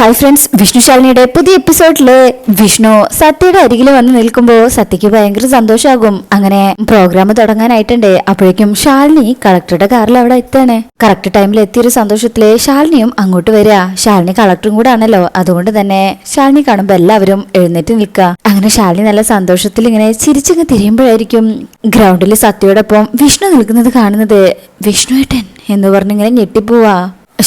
Hi friends Vishnu ശാലിനിയുടെ പുതിയ എപ്പിസോഡിൽ വിഷ്ണു സത്യയുടെ അരികിൽ വന്ന് നിൽക്കുമ്പോൾ സത്യക്ക് ഭയങ്കര സന്തോഷമാകും അങ്ങനെ പ്രോഗ്രാം തുടങ്ങാനായിട്ടുണ്ട്. അപ്പോഴേക്കും ശാലിനി കളക്ടറുടെ കാറിൽ അവിടെ എത്താണ് കറക്റ്റ് ടൈമിൽ എത്തിയൊരു സന്തോഷത്തിൽ ശാലിനിയും അങ്ങോട്ട് വരിക. ശാലിനി കളക്ടറും കൂടെ ആണല്ലോ. അതുകൊണ്ട് തന്നെ ശാലിനി കാണുമ്പോൾ എല്ലാവരും എഴുന്നേറ്റ് നിൽക്കുക. അങ്ങനെ ശാലിനി നല്ല സന്തോഷത്തിൽ ഇങ്ങനെ ചിരിച്ചങ്ങ് തിരിയുമ്പോഴായിരിക്കും ഗ്രൗണ്ടിൽ സത്യയോടൊപ്പം വിഷ്ണു നിൽക്കുന്നത് കാണുന്നത്. വിഷ്ണു ഏട്ടൻ എന്ന് പറഞ്ഞിങ്ങനെ ഞെട്ടിപ്പോവാ.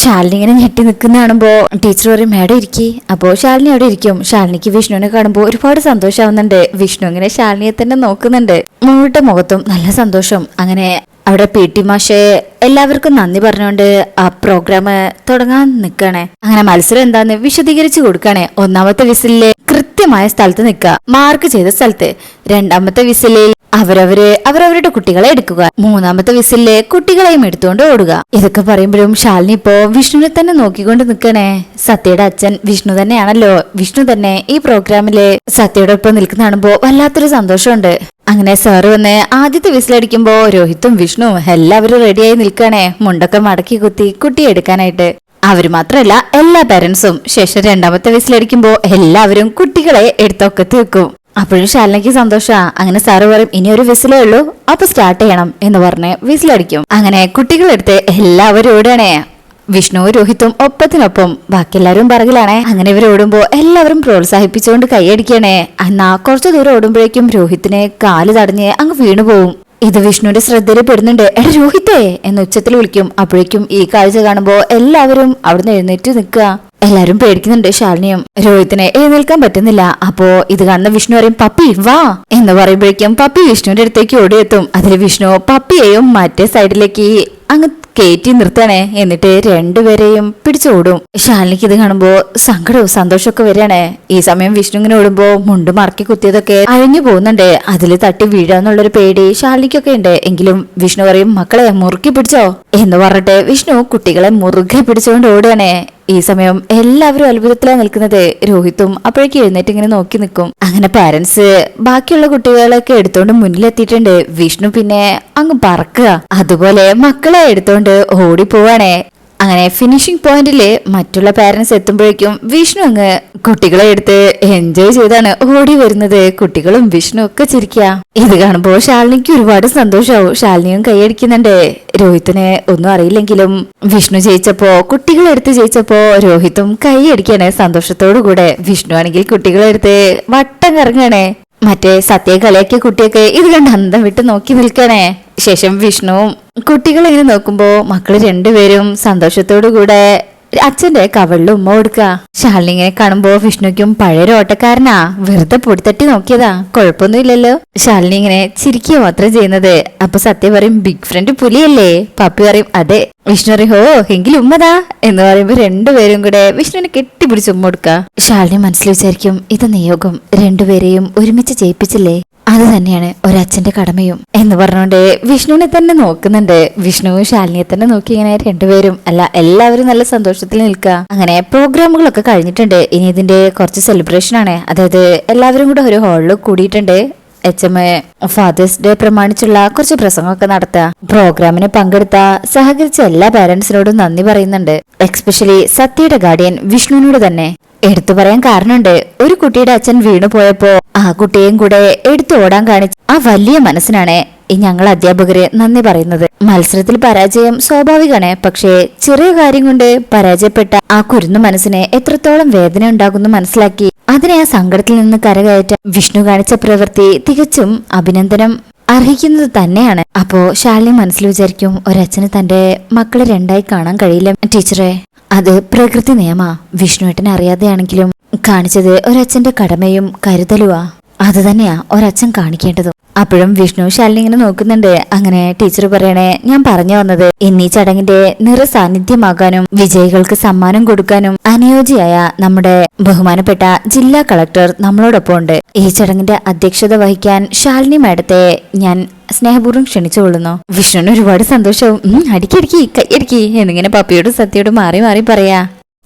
ശാലിനി ഇങ്ങനെ ഞെട്ടി നിൽക്കുന്ന കാണുമ്പോൾ ടീച്ചർ പറയും മേഡം ഇരിക്കി. അപ്പോൾ ശാലിനി അവിടെ ഇരിക്കും. ശാലിനിക്ക് വിഷ്ണുവിനെ കാണുമ്പോൾ ഒരുപാട് സന്തോഷമാവുന്നുണ്ട് വിഷ്ണു ഇങ്ങനെ ശാലിനിയെ തന്നെ നോക്കുന്നുണ്ട്. മൂളുടെ മുഖത്തും നല്ല സന്തോഷം. അങ്ങനെ അവിടെ പി ടി മാഷെ എല്ലാവർക്കും നന്ദി പറഞ്ഞുകൊണ്ട് ആ പ്രോഗ്രാം തുടങ്ങാൻ നിൽക്കണേ അങ്ങനെ മത്സരം എന്താന്ന് വിശദീകരിച്ചു കൊടുക്കണേ. ഒന്നാമത്തെ വിസിലിലെ കൃത്യമായ സ്ഥലത്ത് നിൽക്കുക. മാർക്ക് ചെയ്ത സ്ഥലത്ത്. രണ്ടാമത്തെ വിസിലിൽ അവരവര് അവരവരുടെ കുട്ടികളെ എടുക്കുക. മൂന്നാമത്തെ വിസിലിൽ കുട്ടികളെയും എടുത്തുകൊണ്ട് ഓടുക. ഇതൊക്കെ പറയുമ്പോഴും ശാലിനി ഇപ്പോ വിഷ്ണുവിനെ തന്നെ നോക്കിക്കൊണ്ട് നിൽക്കണേ. സത്യയുടെ അച്ഛൻ വിഷ്ണു തന്നെയാണല്ലോ. വിഷ്ണു തന്നെ ഈ പ്രോഗ്രാമിൽ സത്യയുടെ ഒപ്പം നിൽക്കുന്ന കാണുമ്പോ വല്ലാത്തൊരു സന്തോഷമുണ്ട്. അങ്ങനെ സാറ് വന്ന് ആദ്യത്തെ വിസിലടിക്കുമ്പോ രോഹിത്തും വിഷ്ണുവും എല്ലാവരും റെഡിയായി നിൽക്കണേ. മുണ്ടൊക്കെ മടക്കി കുത്തി കുട്ടിയെ എടുക്കാനായിട്ട്. അവർ മാത്രല്ല എല്ലാ പേരൻസും ശേഷം രണ്ടാമത്തെ വയസ്സിലടിക്കുമ്പോ എല്ലാവരും കുട്ടികളെ എടുത്തൊക്കത്ത് വെക്കും അപ്പോഴും ശാലിനിക്ക് സന്തോഷാ. അങ്ങനെ സാറ് പറയും ഇനി ഒരു വിസിലേ ഉള്ളൂ അപ്പൊ സ്റ്റാർട്ട് ചെയ്യണം എന്ന് പറഞ്ഞ് വിസിലടിക്കും അങ്ങനെ കുട്ടികളെടുത്ത് എല്ലാവരും ഓടണേ വിഷ്ണു രോഹിത്തും ഒപ്പത്തിനൊപ്പം. ബാക്കി എല്ലാവരും പറകിലാണേ. അങ്ങനെ ഇവർ ഓടുമ്പോ എല്ലാവരും പ്രോത്സാഹിപ്പിച്ചുകൊണ്ട് കൈയടിക്കണേ എന്നാ കുറച്ചു ദൂരം ഓടുമ്പോഴേക്കും രോഹിത്തിനെ കാൽ തടഞ്ഞ് അങ്ങ് വീണു പോവും ഇത് വിഷ്ണുവിന്റെ ശ്രദ്ധയിൽ പെടുന്നുണ്ട്. എടാ രോഹിത്തേ എന്ന് ഉച്ചത്തിൽ വിളിക്കും. അപ്പോഴേക്കും ഈ കാഴ്ച കാണുമ്പോ എല്ലാവരും അവിടുന്ന് എഴുന്നേറ്റ് നിൽക്കുക. എല്ലാരും പേടിക്കുന്നുണ്ട് ശാലിനിയും. രോഹിത്തിനെ എഴുന്നേൽക്കാൻ പറ്റുന്നില്ല. അപ്പോ ഇത് കാണുന്ന വിഷ്ണു പറയും പപ്പി വാ. എന്ന് പറയുമ്പോഴേക്കും പപ്പി വിഷ്ണുവിന്റെ അടുത്തേക്ക് ഓടിയെത്തും. അതിൽ വിഷ്ണു പപ്പിയെയും മറ്റേ സൈഡിലേക്ക് അങ്ങ് കയറ്റി നിർത്തണേ. എന്നിട്ട് രണ്ടുപേരെയും പിടിച്ചോടും. ശാലിനിക്ക് ഇത് കാണുമ്പോ സങ്കടവും സന്തോഷമൊക്കെ വരികയാണേ. ഈ സമയം വിഷ്ണു ഇങ്ങനെ ഓടുമ്പോ മുണ്ട് മറക്കി കുത്തിയതൊക്കെ അഴിഞ്ഞു പോകുന്നുണ്ട്. അതിൽ തട്ടി വീഴാന്നുള്ളൊരു പേടി ശാലിനിക്കൊക്കെ ഉണ്ട്. എങ്കിലും വിഷ്ണു പറയും മക്കളെ മുറുക്കി പിടിച്ചോ. എന്ന് പറഞ്ഞിട്ട് വിഷ്ണു കുട്ടികളെ മുറുകെ പിടിച്ചുകൊണ്ട് ഓടുകയാണേ. ഈ സമയം എല്ലാവരും അത്ഭുതത്തിലാണ് നിൽക്കുന്നത്. രോഹിത്തും അപ്പോഴേക്ക് എഴുന്നേറ്റ് ഇങ്ങനെ നോക്കി നിൽക്കും. അങ്ങനെ പാരന്റ്സ് ബാക്കിയുള്ള കുട്ടികളൊക്കെ എടുത്തോണ്ട് മുന്നിലെത്തിയിട്ടുണ്ട്. വിഷ്ണു പിന്നെ അങ്ങ് പറക്കുക. അതുപോലെ മക്കളെ എടുത്തോണ്ട് ഓടിപ്പോവാണേ. അങ്ങനെ ഫിനിഷിംഗ് പോയിന്റിൽ മറ്റുള്ള പാരന്റ്സ് എത്തുമ്പോഴേക്കും വിഷ്ണു അങ്ങ് കുട്ടികളെ എടുത്ത് എൻജോയ് ചെയ്താണ് ഓടി വരുന്നത്. കുട്ടികളും വിഷ്ണു ഒക്കെ ചിരിക്കുക ഇത് കാണുമ്പോൾ ശാലിനിക്ക് ഒരുപാട് സന്തോഷമാവും ശാലിനിയും കൈയടിക്കുന്നുണ്ട് രോഹിത്തിന് ഒന്നും അറിയില്ലെങ്കിലും വിഷ്ണു ജയിച്ചപ്പോ കുട്ടികളെ എടുത്ത് ജയിച്ചപ്പോ രോഹിത്തും കൈയടിക്കാണ് സന്തോഷത്തോടു കൂടെ വിഷ്ണു ആണെങ്കിൽ കുട്ടികളെ എടുത്ത് വട്ടം കറങ്ങണേ. മറ്റേ സത്യ കളിയാക്കിയ കുട്ടിയൊക്കെ ഇത് കണ്ട് അന്തം വിട്ട് നോക്കി നിൽക്കണേ. ശേഷം വിഷ്ണുവും കുട്ടികൾ ഇങ്ങനെ നോക്കുമ്പോ മക്കൾ രണ്ടുപേരും സന്തോഷത്തോടു കൂടെ അച്ഛന്റെ കവളിൽ ഉമ്മ കൊടുക്കുക ശാലിനിങ്ങനെ കാണുമ്പോ വിഷ്ണുക്കും പഴയൊരു ഓട്ടക്കാരനാ. വെറുതെ പൊടിത്തട്ടി നോക്കിയതാ. കുഴപ്പമൊന്നുമില്ലല്ലോ. ശാലിനി ഇങ്ങനെ ചിരിക്കുക മാത്രം ചെയ്യുന്നത്. അപ്പൊ സത്യ പറയും ബിഗ് ഫ്രണ്ട് പുലിയല്ലേ? പപ്പി പറയും അതെ. വിഷ്ണു ഹോ എങ്കിൽ ഉമ്മതാ എന്ന് പറയുമ്പോ രണ്ടുപേരും കൂടെ വിഷ്ണുവിനെ കെട്ടിപ്പിടിച്ച് ഉമ്മ കൊടുക്കുക ശാലിനി മനസ്സിൽ വിചാരിക്കും ഇത് നിയോഗം രണ്ടുപേരെയും ഒരുമിച്ച് ജയിപ്പിച്ചില്ലേ? അത് തന്നെയാണ് ഒരച്ഛന്റെ കടമയും. എന്ന് പറഞ്ഞുകൊണ്ട് വിഷ്ണുവിനെ തന്നെ നോക്കുന്നുണ്ട്. വിഷ്ണുവും ശാലിനിയെ തന്നെ നോക്കി ഇങ്ങനെ രണ്ടുപേരും അല്ല എല്ലാവരും നല്ല സന്തോഷത്തിൽ നിൽക്കുക അങ്ങനെ പ്രോഗ്രാമുകളൊക്കെ കഴിഞ്ഞിട്ടുണ്ട്. ഇനി ഇതിന്റെ കുറച്ച് സെലിബ്രേഷൻ ആണ്. അതായത് എല്ലാവരും കൂടെ ഒരു ഹാളിൽ കൂടിയിട്ടുണ്ട്. H M A father's day പ്രമാണിച്ചുള്ള കുറച്ച് പ്രസംഗമൊക്കെ നടത്തുക പ്രോഗ്രാമിന് പങ്കെടുത്ത സഹകരിച്ച എല്ലാ പാരന്റ്സിനോടും നന്ദി പറയുന്നുണ്ട്. എക്സ്പെഷ്യലി സത്യയുടെ ഗാർഡിയൻ വിഷ്ണുവിനോട് തന്നെ. എടുത്തു പറയാൻ കാരണമുണ്ട്. ഒരു കുട്ടിയുടെ അച്ഛൻ വീണു പോയപ്പോ ആ കുട്ടിയെയും കൂടെ എടുത്തു ഓടാൻ കാണിച്ച ആ വലിയ മനസ്സിനാണ് ഞങ്ങൾ അധ്യാപകരെ നന്ദി പറയുന്നത്. മത്സരത്തിൽ പരാജയം സ്വാഭാവികമാണ്. പക്ഷേ ചെറിയ കാര്യം കൊണ്ട് പരാജയപ്പെട്ട ആ കുരുന്നു മനസ്സിനെ എത്രത്തോളം വേദന ഉണ്ടാകുന്നു മനസ്സിലാക്കി. അതിനെ ആ സങ്കടത്തിൽ നിന്ന് കരകയറ്റ വിഷ്ണു കാണിച്ച പ്രവൃത്തി തികച്ചും അഭിനന്ദനം അർഹിക്കുന്നത് തന്നെയാണ്. അപ്പോ ശാലിനി മനസ്സിൽ വിചാരിക്കും ഒരച്ഛന് തന്റെ മക്കളെ രണ്ടായി കാണാൻ കഴിയില്ല. ടീച്ചറെ അത് പ്രകൃതി നിയമാ വിഷ്ണുവേട്ടൻ അറിയാതെയാണെങ്കിലും കാണിച്ചത് ഒരച്ഛന്റെ കടമയും കരുതലുവാ. അത് തന്നെയാ ഒരച്ഛൻ കാണിക്കേണ്ടതും. അപ്പോഴും വിഷ്ണു ശാലിനി ഇങ്ങനെ നോക്കുന്നുണ്ട്. അങ്ങനെ ടീച്ചർ പറയണേ ഞാൻ പറഞ്ഞു വന്നത് എന്നീ ചടങ്ങിന്റെ നിറസാന്നിധ്യമാകാനും വിജയികൾക്ക് സമ്മാനം കൊടുക്കാനും അനുയോജ്യയായ നമ്മുടെ ബഹുമാനപ്പെട്ട ജില്ലാ കളക്ടർ നമ്മളോടൊപ്പം ഉണ്ട്. ഈ ചടങ്ങിന്റെ അധ്യക്ഷത വഹിക്കാൻ ശാലിനി മേഡത്തെ ഞാൻ സ്നേഹപൂർവം ക്ഷണിച്ചുകൊള്ളുന്നു. വിഷ്ണുവിന് ഒരുപാട് സന്തോഷവും അടിക്കടിക്ക് കൈയടിക്കി എന്നിങ്ങനെ പപ്പിയോടും സത്യയോടും മാറി മാറി പറയാ.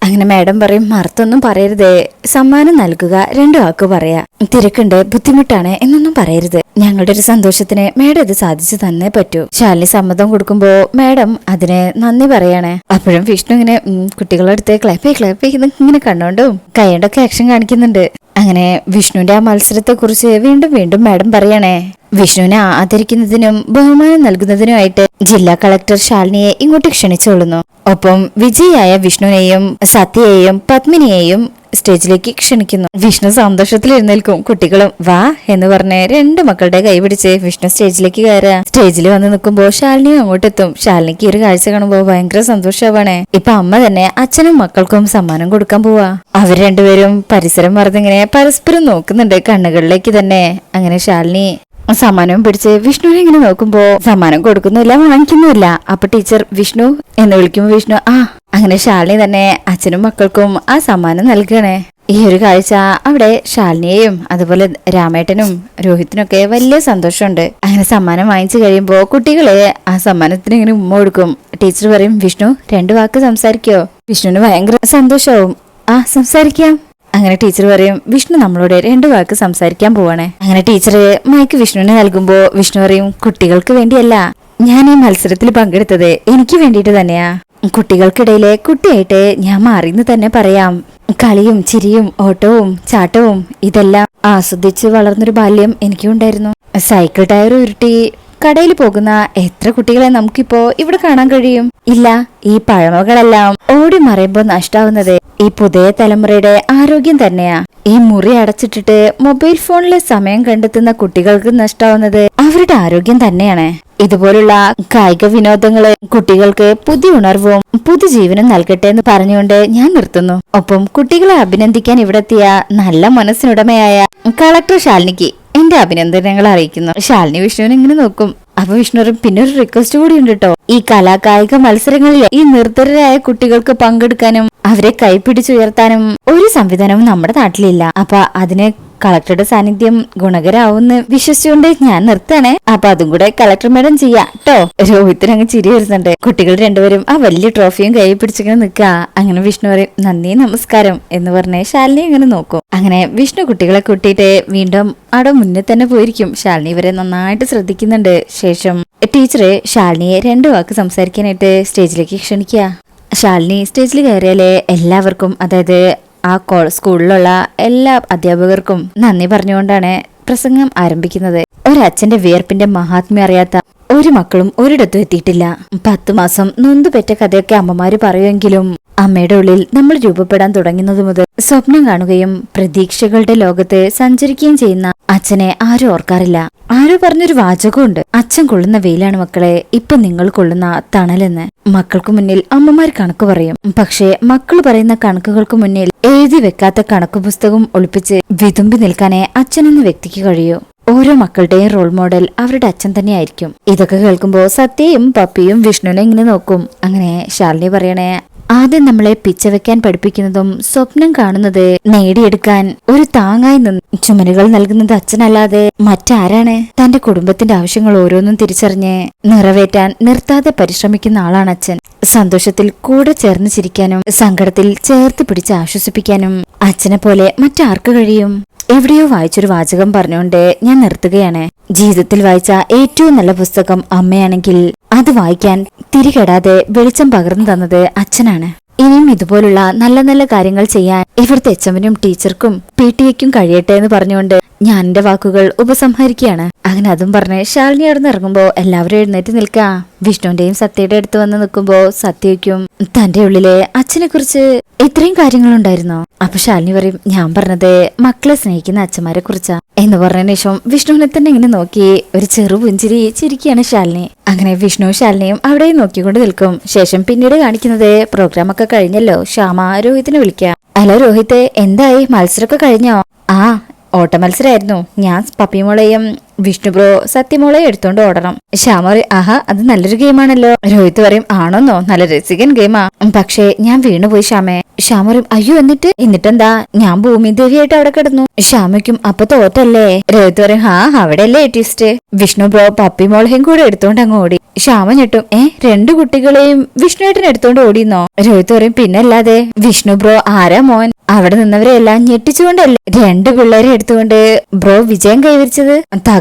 അങ്ങനെ മാഡം പറയും മറുത്തൊന്നും പറയരുതേ. സമ്മാനം നൽകുക രണ്ടു വാക്ക് പറയാ. തിരക്കുണ്ട് ബുദ്ധിമുട്ടാണ് എന്നൊന്നും പറയരുത്. ഞങ്ങളുടെ ഒരു സന്തോഷത്തിന് മാഡം ഇത് സാധിച്ചു തന്നേ പറ്റൂ. ശാലിനി സമ്മതം കൊടുക്കുമ്പോ മാഡം അതിന് നന്ദി പറയാണ്. അപ്പോഴും വിഷ്ണു ഇങ്ങനെ കുട്ടികളടുത്ത് ക്ലാപ്പേ ക്ലാപ്പേ ക്ലാപ്പ് ഇങ്ങനെ കണ്ടോണ്ടും കൈകൊണ്ടൊക്കെ ആക്ഷൻ കാണിക്കുന്നുണ്ട്. അങ്ങനെ വിഷ്ണുവിന്റെ ആ മത്സരത്തെ കുറിച്ച് വീണ്ടും വീണ്ടും മാഡം പറയണേ. വിഷ്ണുവിനെ ആദരിക്കുന്നതിനും ബഹുമാനം നൽകുന്നതിനുമായിട്ട് ജില്ലാ കളക്ടർ ശാലിനിയെ ഇങ്ങോട്ട് ക്ഷണിച്ചുകൊള്ളുന്നു ഒപ്പം വിജയായ വിഷ്ണുവിനെയും സത്യയെയും പത്മിനിയെയും സ്റ്റേജിലേക്ക് ക്ഷണിക്കുന്നു. വിഷ്ണു സന്തോഷത്തിൽ എഴുന്നേൽക്കും. കുട്ടികളും വാ എന്ന് പറഞ്ഞ് രണ്ട് മക്കളുടെ കൈ പിടിച്ച് വിഷ്ണു സ്റ്റേജിലേക്ക് കയറുക. സ്റ്റേജിൽ വന്ന് നിൽക്കുമ്പോൾ ശാലിനിയും അങ്ങോട്ടെത്തും. ശാലിനിക്ക് ഈ ഒരു കാഴ്ച കാണുമ്പോൾ ഭയങ്കര സന്തോഷമാവാണ് ഇപ്പൊ അമ്മ തന്നെ അച്ഛനും മക്കൾക്കും സമ്മാനം കൊടുക്കാൻ പോവാ. അവർ രണ്ടുപേരും പരിസരം മറന്നിങ്ങനെ പരസ്പരം നോക്കുന്നുണ്ട് കണ്ണുകളിലേക്ക് തന്നെ. അങ്ങനെ ശാലിനി സമ്മാനവും പിടിച്ച് വിഷ്ണുവിനെ ഇങ്ങനെ നോക്കുമ്പോ സമ്മാനം കൊടുക്കുന്നില്ല വാങ്ങിക്കുന്നില്ല അപ്പൊ ടീച്ചർ വിഷ്ണു എന്ന് വിളിക്കുമ്പോ വിഷ്ണു ആ അങ്ങനെ ശാലിനി തന്നെ അച്ഛനും മക്കൾക്കും ആ സമ്മാനം നൽകണേ. ഈ ഒരു കാഴ്ച അവിടെ ശാലിനിയെയും അതുപോലെ രാമേട്ടനും രോഹിത്തിനൊക്കെ വലിയ സന്തോഷമുണ്ട്. അങ്ങനെ സമ്മാനം വാങ്ങിച്ചു കഴിയുമ്പോ കുട്ടികളെ ആ സമ്മാനത്തിന് ഇങ്ങനെ ഉമ്മ കൊടുക്കും. ടീച്ചർ പറയും വിഷ്ണു രണ്ടു വാക്ക് സംസാരിക്കോ? വിഷ്ണുവിന് ഭയങ്കര സന്തോഷവും. ആ സംസാരിക്കാം. അങ്ങനെ ടീച്ചർ പറയും വിഷ്ണു നമ്മളോട് രണ്ടു വാക്ക് സംസാരിക്കാൻ പോവാണ്. അങ്ങനെ ടീച്ചർ മൈക്ക് വിഷ്ണുവിന് നൽകുമ്പോ വിഷ്ണു പറയും കുട്ടികൾക്ക് വേണ്ടിയല്ല ഞാൻ ഈ മത്സരത്തിൽ പങ്കെടുത്തത് എനിക്ക് വേണ്ടിയിട്ട് തന്നെയാ. കുട്ടികൾക്കിടയിലെ കുട്ടിയായിട്ട് ഞാൻ മാറിയെന്ന് തന്നെ പറയാം. കളിയും ചിരിയും ഓട്ടവും ചാട്ടവും ഇതെല്ലാം ആസ്വദിച്ച് വളർന്നൊരു ബാല്യം എനിക്കും ഉണ്ടായിരുന്നു സൈക്കിൾ ടയർ ഉരുട്ടി കടയിൽ പോകുന്ന എത്ര കുട്ടികളെ നമുക്കിപ്പോ ഇവിടെ കാണാൻ കഴിയും? ഇല്ല ഈ പഴമകളെല്ലാം ഓടി മറയുമ്പോ നഷ്ടാവുന്നത് ഈ പുതിയ തലമുറയുടെ ആരോഗ്യം തന്നെയാ. ഈ മുറി അടച്ചിട്ടിട്ട് മൊബൈൽ ഫോണിലെ സമയം കണ്ടെത്തുന്ന കുട്ടികൾക്ക് നഷ്ടാവുന്നത് അവരുടെ ആരോഗ്യം തന്നെയാണ്. ഇതുപോലുള്ള കായിക വിനോദങ്ങൾ കുട്ടികൾക്ക് പുതിയ ഉണർവും പുതുജീവനും നൽകട്ടെ എന്ന് പറഞ്ഞുകൊണ്ട് ഞാൻ നിർത്തുന്നു. ഒപ്പം കുട്ടികളെ അഭിനന്ദിക്കാൻ ഇവിടെത്തിയ നല്ല മനസ്സിനുടമയായ കളക്ടർ ശാലിനിക്ക് എന്റെ അഭിനന്ദനങ്ങൾ അറിയിക്കുന്നു. ശാലിനി വിഷ്ണുവിനെ ഇങ്ങനെ നോക്കും. അപ്പൊ വിഷ്ണു പിന്നെ ഒരു റിക്വസ്റ്റ് കൂടി ഉണ്ട് കേട്ടോ ഈ കലാകായിക മത്സരങ്ങളിൽ ഈ നിർദ്ധരായ കുട്ടികൾക്ക് പങ്കെടുക്കാനും അവരെ കൈപ്പിടിച്ചുയർത്താനും ഒരു സംവിധാനവും നമ്മുടെ നാട്ടിലില്ല. അപ്പൊ അതിന് കളക്ടറുടെ സാന്നിധ്യം ഗുണകരാവുമെന്ന് വിശ്വസിച്ചുകൊണ്ട് ഞാൻ നിർത്താണേ അപ്പൊ അതും കൂടെ കളക്ടർ മേഡം ചെയ്യാം കേട്ടോ രോഹിത്തിന് അങ്ങ് ചിരി വരുന്നുണ്ട്. കുട്ടികൾ രണ്ടുപേരും ആ വലിയ ട്രോഫിയും കൈ പിടിച്ചിങ്ങനെ നിൽക്കുക. അങ്ങനെ വിഷ്ണു പറയും നന്ദി നമസ്കാരം എന്ന് പറഞ്ഞ് ശാലിനി ഇങ്ങനെ നോക്കും. അങ്ങനെ വിഷ്ണു കുട്ടികളെ കൂട്ടിയിട്ട് വീണ്ടും അവിടെ മുന്നേ തന്നെ പോയിരിക്കും. ശാലിനി ഇവരെ നന്നായിട്ട് ശ്രദ്ധിക്കുന്നുണ്ട്. ശേഷം ടീച്ചറ് ശാലിനിയെ രണ്ടു വാക്ക് സംസാരിക്കാനായിട്ട് സ്റ്റേജിലേക്ക് ക്ഷണിക്കുക. ശാലിനി സ്റ്റേജിൽ കയറിയാലേ എല്ലാവർക്കും അതായത് ആ കോ സ്കൂളിലുള്ള എല്ലാ അധ്യാപകർക്കും നന്ദി പറഞ്ഞുകൊണ്ടാണ് പ്രസംഗം ആരംഭിക്കുന്നത്. ഒരച്ഛന്റെ വിയർപ്പിന്റെ മഹാത്മ്യം അറിയാത്ത ഒരു മക്കളും ഒരിടത്തും എത്തിയിട്ടില്ല. പത്തു മാസം നൊന്തുപെറ്റ കഥയൊക്കെ അമ്മമാര് പറയുമെങ്കിലും അമ്മയുടെ ഉള്ളിൽ നമ്മൾ രൂപപ്പെടാൻ തുടങ്ങുന്നത് മുതൽ സ്വപ്നം കാണുകയും പ്രതീക്ഷകളുടെ ലോകത്ത് സഞ്ചരിക്കുകയും ചെയ്യുന്ന അച്ഛനെ ആരും ഓർക്കാറില്ല. ആരോ പറഞ്ഞൊരു വാചകമുണ്ട്. അച്ഛൻ കൊള്ളുന്ന വെയിലാണ് മക്കളെ ഇപ്പൊ നിങ്ങൾ കൊള്ളുന്ന തണലെന്ന്. മക്കൾക്ക് മുന്നിൽ അമ്മമാർ കണക്ക് പറയും. പക്ഷേ മക്കൾ പറയുന്ന കണക്കുകൾക്ക് മുന്നിൽ എഴുതി വെക്കാത്ത കണക്ക് പുസ്തകം ഒളിപ്പിച്ച് വിതുമ്പി നിൽക്കാനേ അച്ഛൻ എന്ന വ്യക്തിക്ക് കഴിയൂ. ഓരോ മക്കളുടെയും റോൾ മോഡൽ അവരുടെ അച്ഛൻ തന്നെയായിരിക്കും. ഇതൊക്കെ കേൾക്കുമ്പോൾ സത്യയും പപ്പിയും വിഷ്ണുവിനെ ഇങ്ങനെ നോക്കും. അങ്ങനെ ശാലിനി പറയണേ ആദ്യം നമ്മളെ പിച്ച വെക്കാൻ പഠിപ്പിക്കുന്നതും സ്വപ്നം കാണുന്നത് നേടിയെടുക്കാൻ ഒരു താങ്ങായി നിന്ന് ചുമലുകൾ നൽകുന്നത് അച്ഛനല്ലാതെ മറ്റാരാണ്? തന്റെ കുടുംബത്തിന്റെ ആവശ്യങ്ങൾ ഓരോന്നും തിരിച്ചറിഞ്ഞ് നിറവേറ്റാൻ നിർത്താതെ പരിശ്രമിക്കുന്ന ആളാണ് അച്ഛൻ. സന്തോഷത്തിൽ കൂടെ ചേർന്ന് ചിരിക്കാനും സങ്കടത്തിൽ ചേർത്ത് പിടിച്ച് ആശ്വസിപ്പിക്കാനും അച്ഛനെ പോലെ മറ്റാർക്ക് കഴിയും? എവിടെയോ വായിച്ചൊരു വാചകം പറഞ്ഞുകൊണ്ട് ഞാൻ നിർത്തുകയാണ്. ജീവിതത്തിൽ വായിച്ച ഏറ്റവും നല്ല പുസ്തകം അമ്മയാണെങ്കിൽ അത് വായിക്കാൻ തിരികെടാതെ വെളിച്ചം പകർന്നു തന്നത് അച്ഛനാണ്. ഇനിയും ഇതുപോലുള്ള നല്ല നല്ല കാര്യങ്ങൾ ചെയ്യാൻ ഇവിടുത്തെ എച്ചമ്മനും ടീച്ചർക്കും പി ടി എക്കും കഴിയട്ടെ എന്ന് പറഞ്ഞുകൊണ്ട് ഞാൻ എന്റെ വാക്കുകൾ ഉപസംഹരിക്കുകയാണ്. അങ്ങനെ അതും പറഞ്ഞ് ശാലിനി അവിടെ ഇറങ്ങുമ്പോ എല്ലാവരും എഴുന്നേറ്റ് നിൽക്കാ. വിഷ്ണുവിന്റെയും സത്യയുടെ അടുത്ത് വന്ന് നിൽക്കുമ്പോ സത്യയ്ക്കും തന്റെ ഉള്ളിലെ അച്ഛനെ കുറിച്ച് ഇത്രയും കാര്യങ്ങളുണ്ടായിരുന്നോ? അപ്പൊ ശാലിനി പറയും ഞാൻ പറഞ്ഞത് മക്കളെ സ്നേഹിക്കുന്ന അച്ഛന്മാരെ കുറിച്ചാ. എന്ന് പറഞ്ഞതിന് ശേഷം വിഷ്ണുവിനെ തന്നെ ഇങ്ങനെ നോക്കി ഒരു ചെറു പുഞ്ചിരി ചിരിക്കുകയാണ് ശാലിനി. അങ്ങനെ വിഷ്ണു ശാലിനിയും അവിടെ നോക്കിക്കൊണ്ട് നിൽക്കും. ശേഷം പിന്നീട് കാണിക്കുന്നത് പ്രോഗ്രാം ഒക്കെ കഴിഞ്ഞല്ലോ. ശ്യാമ രോഹിത്തിനെ വിളിക്കാം. ഹലോ രോഹിത്തെ എന്തായി? മത്സരമൊക്കെ കഴിഞ്ഞോ? ആ ഓട്ട മത്സരമായിരുന്നു ഞാൻ പപ്പിമോളെയും വിഷ്ണു ബ്രോ സത്യമോളെ എടുത്തോണ്ട് ഓടണം. ശ്യാമ പറയും ആഹാ അത് നല്ലൊരു ഗെയിമാണല്ലോ. രോഹിത് പറയും ആണോന്നോ നല്ല രസികൻ ഗെയിമാ. പക്ഷേ ഞാൻ വീണുപോയി ശ്യാമേ. ശ്യാമ അയ്യോ എന്നിട്ട്? എന്നിട്ടെന്താ? ഞാൻ ഭൂമി ദേവിയായിട്ട് അവിടെ കിടന്നു. ശ്യാമയ്ക്കും അപ്പൊ തോറ്റല്ലേ? രോഹിത് പറയും ഹാ അവിടെയല്ലേ ട്വിസ്റ്റ് വിഷ്ണു ബ്രോ പപ്പി മോളെയും കൂടെ എടുത്തോണ്ട് അങ്ങ് ഓടി. ശ്യാമ ഞെട്ടും ഏ രണ്ടു കുട്ടികളെയും വിഷ്ണുവേട്ടൻ എടുത്തോണ്ട് ഓടിയെന്നോ രോഹിത് പറയും പിന്നല്ലാതെ വിഷ്ണു ബ്രോ ആരാ മോൻ? അവിടെ നിന്നവരെല്ലാം ഞെട്ടിച്ചുകൊണ്ടല്ലേ? രണ്ട് പിള്ളേരെ എടുത്തുകൊണ്ട് ബ്രോ വിജയം കൈവരിച്ചത്.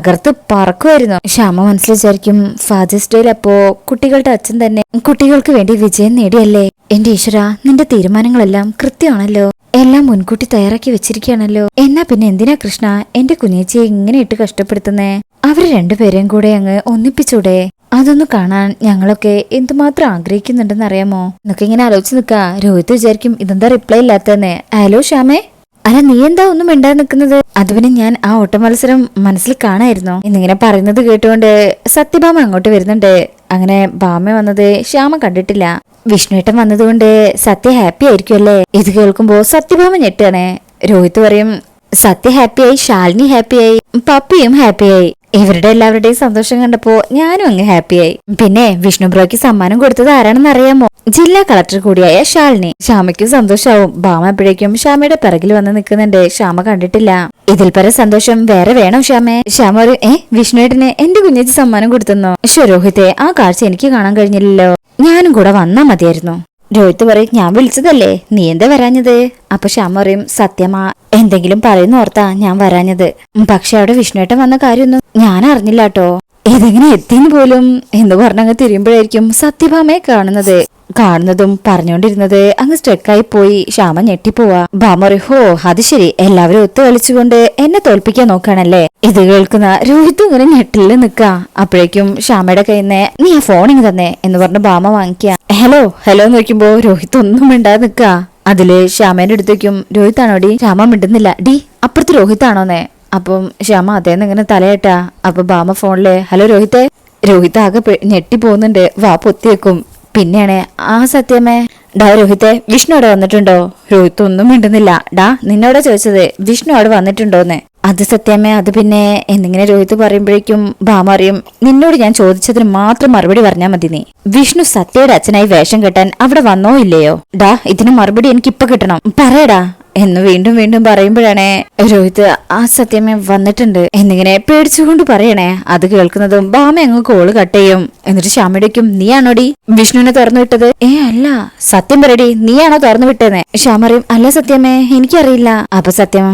തകർത്ത് പറക്കുമായിരുന്നു ശ്യാമ മനസ്സിൽ വിചാരിക്കും ഫാദേഴ്സ് ഡേയിൽ അപ്പോ കുട്ടികളുടെ അച്ഛൻ തന്നെ കുട്ടികൾക്ക് വേണ്ടി വിജയം നേടിയല്ലേ? എന്റെ ഈശ്വര നിന്റെ തീരുമാനങ്ങളെല്ലാം കൃത്യമാണല്ലോ. എല്ലാം മുൻകൂട്ടി തയ്യാറാക്കി വെച്ചിരിക്കുകയാണല്ലോ. എന്നാ പിന്നെ എന്തിനാ കൃഷ്ണ എന്റെ കുഞ്ഞേച്ചിയെ ഇങ്ങനെ ഇട്ട് കഷ്ടപ്പെടുത്തുന്നേ? അവർ രണ്ടുപേരെയും കൂടെ അങ്ങ് ഒന്നിപ്പിച്ചൂടെ? അതൊന്ന് കാണാൻ ഞങ്ങളൊക്കെ എന്തുമാത്രം ആഗ്രഹിക്കുന്നുണ്ടെന്ന് അറിയാമോ എന്നൊക്കെ ഇങ്ങനെ ആലോചിച്ച് നിക്കാ രോഹിത് വിചാരിക്കും ഇതെന്താ റിപ്ലൈ ഇല്ലാത്തന്നെ ഹലോ ശ്യാമേ. അല്ല നീ എന്താ ഒന്നും മിണ്ടാതെ നിൽക്കുന്നത്? അത് ഞാൻ ആ ഓട്ട മത്സരം മനസ്സിൽ കാണായിരുന്നു. എന്നിങ്ങനെ പറയുന്നത് കേട്ടുകൊണ്ട് സത്യഭാമ അങ്ങോട്ട് വരുന്നുണ്ട്. അങ്ങനെ ഭാമ വന്നത് ശ്യാമ കണ്ടിട്ടില്ല. വിഷ്ണുവേട്ടൻ വന്നതുകൊണ്ട് സത്യ ഹാപ്പി ആയിരിക്കും അല്ലേ ഇത് കേൾക്കുമ്പോ സത്യഭാമ ഞെട്ടാണ്. രോഹിത് പറയും സത്യ ഹാപ്പിയായി ശാലിനി ഹാപ്പിയായി പപ്പിയും ഹാപ്പിയായി. ഇവരുടെ എല്ലാവരുടെയും സന്തോഷം കണ്ടപ്പോ ഞാനും അങ്ങ് ഹാപ്പിയായി. പിന്നെ വിഷ്ണു ബ്രോയ്ക്ക് സമ്മാനം കൊടുത്തത് ആരാണെന്ന് അറിയാമോ? ജില്ലാ കളക്ടർ കൂടിയായ ശാലിനി ശ്യാമയ്ക്കും സന്തോഷാവും. ഭാമ എപ്പോഴേക്കും ശ്യാമയുടെ പിറകിൽ വന്ന് നിൽക്കുന്നുണ്ട്. ശ്യാമ കണ്ടിട്ടില്ല. ഇതിൽ പര സന്തോഷം വേറെ വേണം ശ്യാമേ. ശ്യാമ ഒരു ഏ വിഷ്ണുവേട്ടന് എന്റെ കുഞ്ഞേച്ചി സമ്മാനം കൊടുത്തെന്നോ. ശ്വരോഹിത്തെ ആ കാഴ്ച എനിക്ക് കാണാൻ കഴിഞ്ഞില്ലല്ലോ. ഞാനും കൂടെ വന്നാ മതിയായിരുന്നു. രോഹിത് പറയും ഞാൻ വിളിച്ചതല്ലേ? നീ എന്താ വരാഞ്ഞത്? അപ്പൊ ശ്യാമ പറയും സത്യമാ എന്തെങ്കിലും പറയുന്ന ഓർത്താ ഞാൻ വരാഞ്ഞത്. പക്ഷെ അവിടെ വിഷ്ണുവേട്ടൻ വന്ന കാര്യമൊന്നും ഞാൻ അറിഞ്ഞില്ല കേട്ടോ ഇതെങ്ങനെ എത്തിന്ന് പോലും? എന്ന് പറഞ്ഞങ്ങ് തിരിയുമ്പോഴായിരിക്കും സത്യഭാമയെ കാണുന്നത്. കാണുന്നതും പറഞ്ഞുകൊണ്ടിരുന്നത് അങ്ങ് സ്റ്റക്കായി പോയി. ശ്യാമ ഞെട്ടിപ്പോവാ. ബാമറി ഹോ അത് ശരി. എല്ലാവരും ഒത്തു കളിച്ചുകൊണ്ട് എന്നെ തോൽപ്പിക്കാൻ നോക്കാണല്ലേ ഇത് കേൾക്കുന്ന രോഹിത് ഇങ്ങനെ ഞെട്ടിൽ നിക്കാ. അപ്പോഴേക്കും ശ്യാമയുടെ കയ്യിൽ നിന്ന് നീ ആ ഫോൺ ഇങ്ങ് തന്നെ എന്ന് പറഞ്ഞ് ബാമ വാങ്ങിക്കുക ഹലോ ഹലോ എന്ന് നോക്കുമ്പോ രോഹിത് ഒന്നും മിണ്ടാതെ നിക്കാ. അതിൽ ശ്യാമേന്റെ അടുത്തേക്കും രോഹിത് ആണോടി ശ്യാമ മിണ്ടുന്നില്ല ഡി അപ്പുറത്ത് രോഹിത് ആണോന്നേ? അപ്പം ശ്യാമ അതേന്ന് ഇങ്ങനെ തലയേട്ടാ. അപ്പൊ ബാമ ഫോണിൽ ഹലോ രോഹിത്തെ? രോഹിത് ആകെ ഞെട്ടി പോകുന്നുണ്ട് വാ പൊത്തിയേക്കും പിന്നെയാണ് ആ സത്യമേ ഡാ രോഹിത്തെ വിഷ്ണു അവിടെ വന്നിട്ടുണ്ടോ? രോഹിത് ഒന്നും മിണ്ടുന്നില്ല. ഡാ നിന്നോടാ ചോദിച്ചത് വിഷ്ണു അവിടെ വന്നിട്ടുണ്ടോന്ന്. അത് സത്യമേ അത് പിന്നെ എന്നിങ്ങനെ രോഹിത് പറയുമ്പോഴേക്കും ഭാമ അറിയും നിന്നോട് ഞാൻ ചോദിച്ചതിന് മാത്രം മറുപടി പറഞ്ഞാൽ മതി നീ. വിഷ്ണു സത്യയുടെ അച്ഛനായി വേഷം കെട്ടാൻ അവിടെ വന്നോ ഇല്ലയോ? ഡാ ഇതിന് മറുപടി എനിക്ക് ഇപ്പൊ കിട്ടണം. പറയടാ എന്ന് വീണ്ടും വീണ്ടും പറയുമ്പോഴാണേ രോഹിത് ആ സത്യമേ വന്നിട്ടുണ്ട്. എന്നിങ്ങനെ പേടിച്ചുകൊണ്ട് പറയണേ. അത് കേൾക്കുന്നതും ഭാമ അങ്ങ് കോൾ കട്ട് ചെയ്യും. എന്നിട്ട് ശ്യാമയുടെക്കും നീയാണോടി? വിഷ്ണുവിനെ തുറന്നു വിട്ടത്? ഏ അല്ല. സത്യം പറയടി നീയാണോ തുറന്നു വിട്ടതെന്ന് ശ്യാമ അറിയും അല്ല സത്യമേ എനിക്കറിയില്ല. അപ്പൊ സത്യം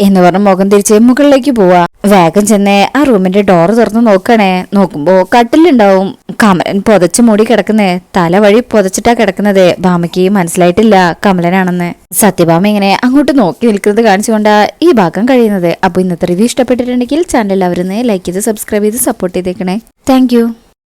എന്ന് പറഞ്ഞ മുഖം തിരിച്ച് മുകളിലേക്ക് പോവാ. വേഗം ചെന്ന് ആ റൂമിന്റെ ഡോർ തുറന്ന് നോക്കണേ. നോക്കുമ്പോ കട്ടിലുണ്ടാവും. കമലൻ പൊതച്ചു മൂടി കിടക്കുന്നേ. തല വഴി പുതച്ചിട്ടാ കിടക്കുന്നത്. ബാമയ്ക്ക് മനസ്സിലായിട്ടില്ല കമലനാണെന്ന്. സത്യഭാമ ഇങ്ങനെ അങ്ങോട്ട് നോക്കി നിൽക്കുന്നത് കാണിച്ചുകൊണ്ടാ ഈ ഭാഗം കഴിയുന്നത്. അപ്പോൾ ഇന്നത്തെ റിവ്യൂ ഇഷ്ടപ്പെട്ടിട്ടുണ്ടെങ്കിൽ ചാനൽ അവരുന്ന് ലൈക്ക് ചെയ്ത് സബ്സ്ക്രൈബ് ചെയ്ത് സപ്പോർട്ട് ചെയ്തേക്കണേ. താങ്ക്